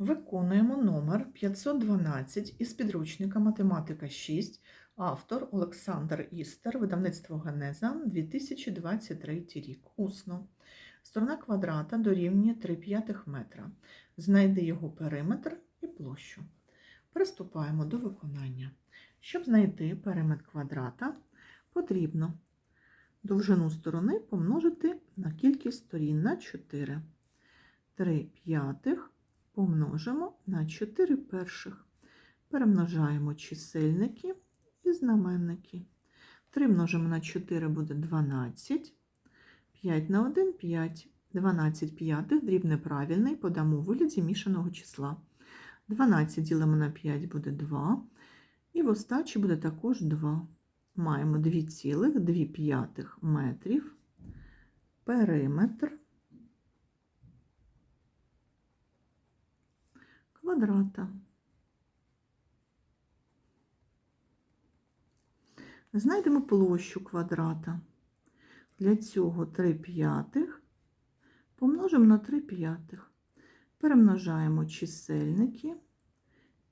Виконуємо номер 512 із підручника Математика 6, автор Олександр Істер, видавництво Генеза, 2023 рік. Усно. Сторона квадрата дорівнює 3 п'ятих метра. Знайди його периметр і площу. Приступаємо до виконання. Щоб знайти периметр квадрата, потрібно довжину сторони помножити на кількість сторін на 4. 3 п'ятих помножимо на 4 перших. Перемножаємо чисельники і знаменники. 3 множимо на 4 буде 12. 5 на 1 5. 12 п'ятих, дріб неправильний, подамо у вигляді мішаного числа. 12 ділимо на 5 буде 2. І в остачі буде також 2. Маємо 2,2 п'ятих метрів. Периметр квадрата. Знайдемо площу квадрата. Для цього 3 п'ятих помножимо на 3 п'ятих. Перемножаємо чисельники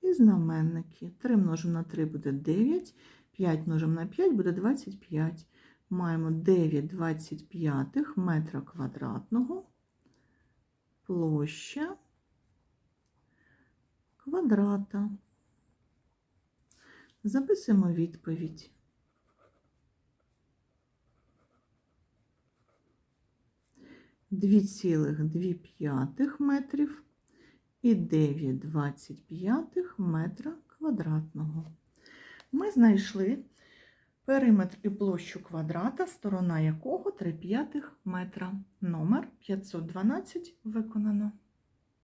і знаменники. 3 множимо на 3 буде 9, 5 множимо на 5 буде 25. Маємо 9 25 метра квадратного. Площа квадрата. Записуємо відповідь. Дві цілих дві п'ятих метрів і 9,25 метра квадратного. Ми знайшли периметр і площу квадрата, сторона якого 3 п'ятих метра. Номер 512 виконано.